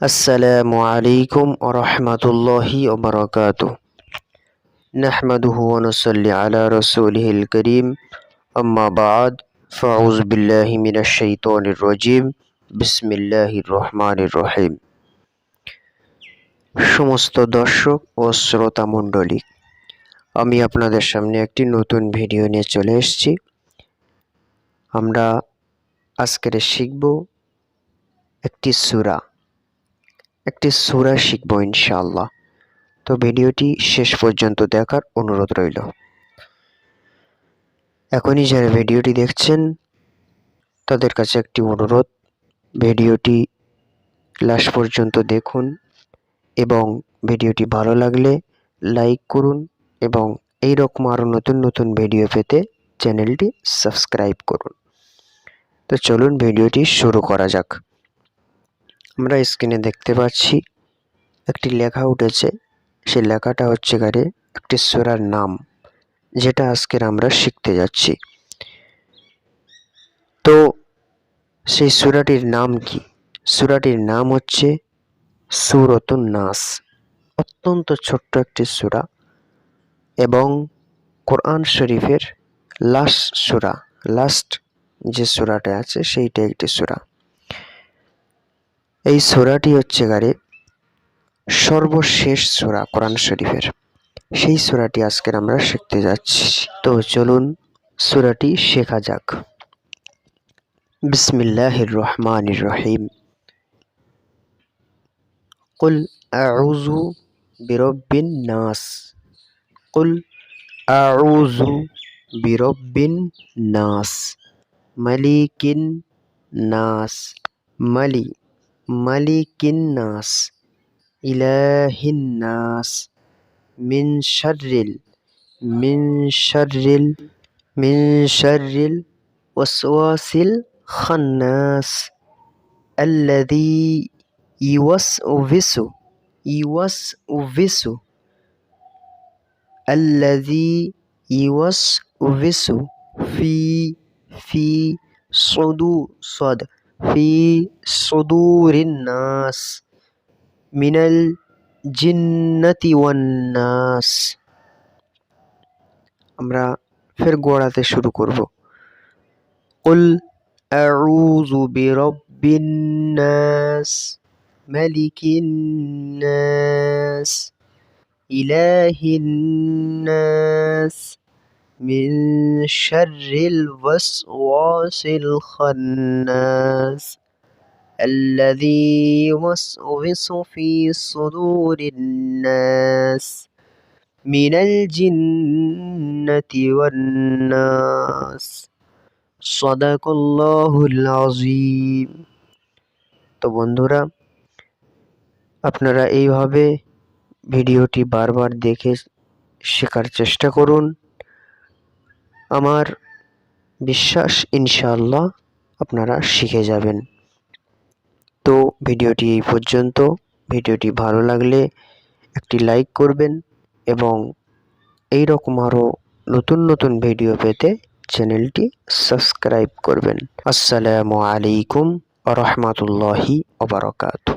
আসসালামু আলাইকুম ওরহমতুল্লাহি ওবরকাত। নাহমাদুহু ওনসল্লি আলা রসুলহিল করিম। আম্মাবাদ ফাউজ বিল্লাহি মিনাশ শাইতানির রাজিম। বিসমিল্লাহির রহমানির রহিম। সমস্ত দর্শক ও শ্রোতা মণ্ডলী, আমি আপনাদের সামনে একটি নতুন ভিডিও নিয়ে চলে এসেছি। আমরা আজকের শিখব একটি সুরা। একটি সূরা শিখব ইনশাআল্লাহ। তো ভিডিওটি শেষ পর্যন্ত দেখার অনুরোধ রইল। এখনই যারা ভিডিওটি দেখছেন, তাদের কাছে একটি অনুরোধ, ভিডিওটি লাস্ট পর্যন্ত দেখুন এবং ভিডিওটি ভালো লাগলে লাইক করুন এবং এই রকম আরও নতুন নতুন ভিডিও পেতে চ্যানেলটি সাবস্ক্রাইব করুন। তো চলুন ভিডিওটি শুরু করা যাক। আমরা স্ক্রিনে দেখতে পাচ্ছি, একটি লেখা উঠেছে। সেই লেখাটা হচ্ছে গারে একটি সুরার নাম, যেটা আজকের আমরা শিখতে যাচ্ছি। তো সেই সুরাটির নাম কি? সুরাটির নাম হচ্ছে সুরতুন নাস। অত্যন্ত ছোট্ট একটি সুরা এবং কোরআন শরীফের লাস্ট সুরা লাস্ট যে সুরাটা আছে, সেইটা একটি সুরা। এই সুরাটি হচ্ছে গারে সর্বশেষ সুরা কোরআন শরীফের সেই সুরাটি আজকের আমরা শিখতে যাচ্ছি তো চলুন সুরাটি শেখা যাক বিসমিল্লাহির রহমানির রহিম قل أعوذ برب الناس قل أعوذ برب الناس ملك الناس ملي ملك الناس إله الناس من شر من شر من شر الوسواس الخناس الذي يوسوس يوسوس الذي يوسوس في في صدور ফি সুদুরিন নাস, মিনাল জিন্নাতি ওয়ান নাস। আমরা ফের গোড়াতে শুরু করব। কুল আউযু বিরাব্বিন নাস, মালিকিন নাস من شر الوسواس الخناس الذي يوسوس في صدور الناس من الجنة والناس صدق الله العظيم তো বন্ধুরা আপনারা এইভাবে ভিডিওটি বারবার দেখে শেখার চেষ্টা করুন আমার বিশ্বাস ইনশাআল্লাহ আপনারা শিখে যাবেন। তো ভিডিওটি এই পর্যন্ত। ভিডিওটি ভালো লাগলে একটি লাইক করবেন এবং এই রকম আরও নতুন নতুন ভিডিও পেতে চ্যানেলটি সাবস্ক্রাইব করবেন। আসসালামু আলাইকুম রহমতুল্লাহি ওবরাকাতু